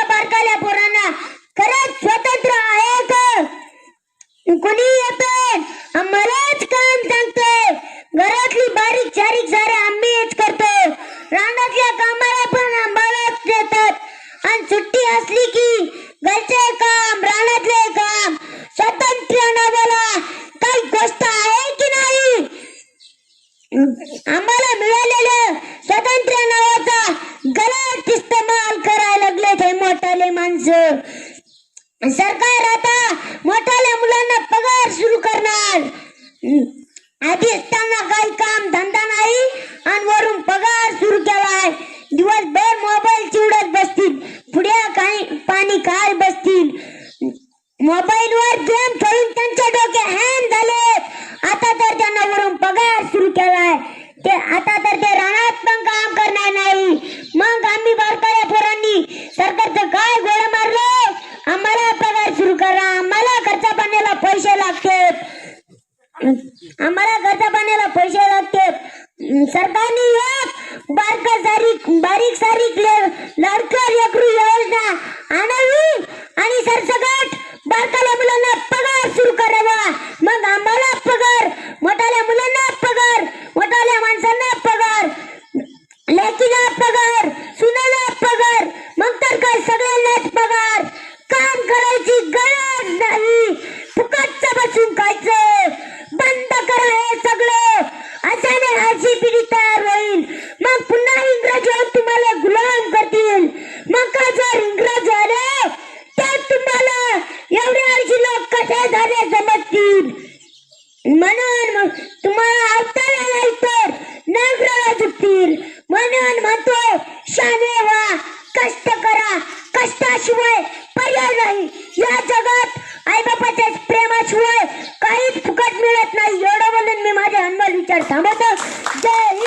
आमच्या बारकाल्या पोरांना. खरंच स्वतंत्र आहे का? कुणी येते मलाच काम सांगते घरातली बारीक सारीक सारे आम्हीच करतो रानातल्या कामाला पण आम्हालाच देतात. आणि सुट्टी असली की माणसं. सरकार आता मोठ्या मुलांना पगार सुरू करणार. आधीच त्यांना काही पैसे लागते आम्हाला घरच्या पाण्याला पैसे लागतात. सरकारने एक बारक सारीक बारीक सारीक लाडकर एकरू योजना आणावी आणि सरसकट हे समजतील. म्हणून तुम्हाला अवतारा नाही तर नरकाला चुकतील म्हणून म्हणतो शाने व्हा कष्ट करा. कष्टाशिवाय पर्याय नाही. या जगात आईबापाच्या प्रेमाशिवाय काहीच फुकट मिळत नाही. एवढं म्हणून मी माझे अनमोल विचार थांबवतो. जय